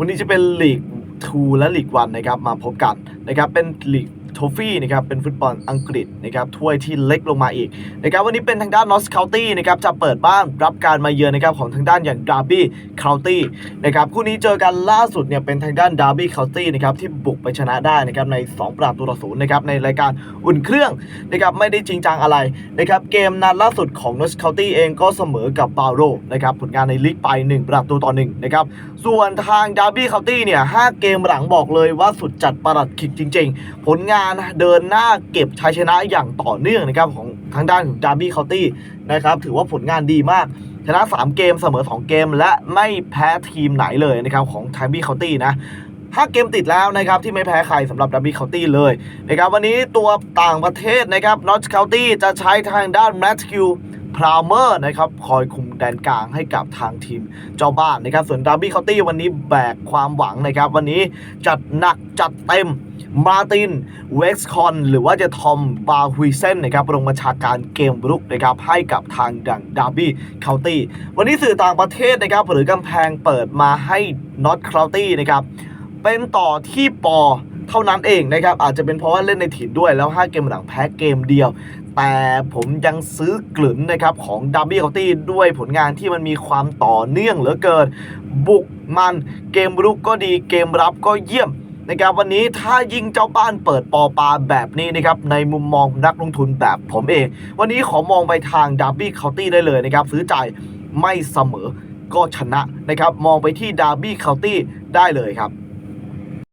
วันนี้จะเป็นลีก2และลีก1นะครับมาพบกันนะครับเป็นลีก ทฟี่นะครับเป็นฟุตบอลอังกฤษนะครับถ้วยที่เล็กลงมาอีกนะครับวันนี้เป็นทางด้านนอสคา u ตี้นะครับจะเปิดบ้านรับการมาเยือนนะครับของทางด้านอย่างดาร์บี้คา u ตี้นะครับคู่นี้เจอกันล่าสุดเนี่ยเป็นทางด้านดาร์บี้คา u ตี้นะครับที่บุกไปชนะได้นะครับใน 2 ประตูต่อศูนย์นะครับในรายการอุ่นเครื่องนะครับไม่ได้จริงจังอะไรนะครับเกมนัดล่าสุดของนอสคา u ตี้เองก็เสมอกับบาโรนะครับผลงานในลีกไป 1 ประตูต่อ1นะครับส่วนทางดาร์บี้คาน์ตี้เนี่ยห้าเกมหลังบอกเลยว่าสุดจัดประหลัดขิกจริง ๆ ผลงานเดินหน้าเก็บชัยชนะอย่างต่อเนื่องนะครับของทางด้านของดาร์บี้เคานตี้นะครับถือว่าผลงานดีมาก ชนะ 3 เกมเสมอ 2 เกม และไม่แพ้ทีมไหนเลยนะครับของดาร์บี้เคานตี้นะห้าเกมติดแล้วนะครับที่ไม่แพ้ใครสำหรับดับบี้เคานตี้เลยนะครับวันนี้ตัวต่างประเทศนะครับนอตเคานตี้จะใช้ทางด้านแมทธิว พราวเมอร์นะครับคอยคุมแดนกลางให้กับทางทีมเจ้าบ้านนะครับ ส่วนดับบี้เคาน์ตี้วันนี้แบกความหวังนะครับ วันนี้จัดหนักจัดเต็มมาตินเว็กซ์คอนหรือว่าจะทอมบาฮุยเซนนะครับลงมาชาการเกมรุกนะครับให้กับทางดังดาร์บี้เคาน์ตี้วันนี้สื่อต่างประเทศนะครับหรือกำแพงเปิดมาให้น็อตเคาน์ตี้นะครับเป็นต่อที่ปอเท่านั้นเองนะครับอาจจะเป็นเพราะว่าเล่นในถิ่นด้วยแล้ว 5 เกมหลังแพ้เกมเดียว แต่ผมยังซื้อกลืนนะครับของดับบี้เคาตี้ด้วยผลงานที่มันมีความต่อเนื่องเหลือเกิน บุกมันเกมรุกก็ดีเกมรับก็เยี่ยมนะครับวันนี้ถ้ายิงเจ้าบ้านเปิดปอปาแบบนี้นะครับในมุมมองนักลงทุนแบบผมเอง วันนี้ขอมองไปทางดับบี้เคาตี้ได้เลยนะครับซื้อจ่ายไม่เสมอก็ชนะนะครับ มองไปที่ดาร์บี้เคาตี้ได้เลยครับ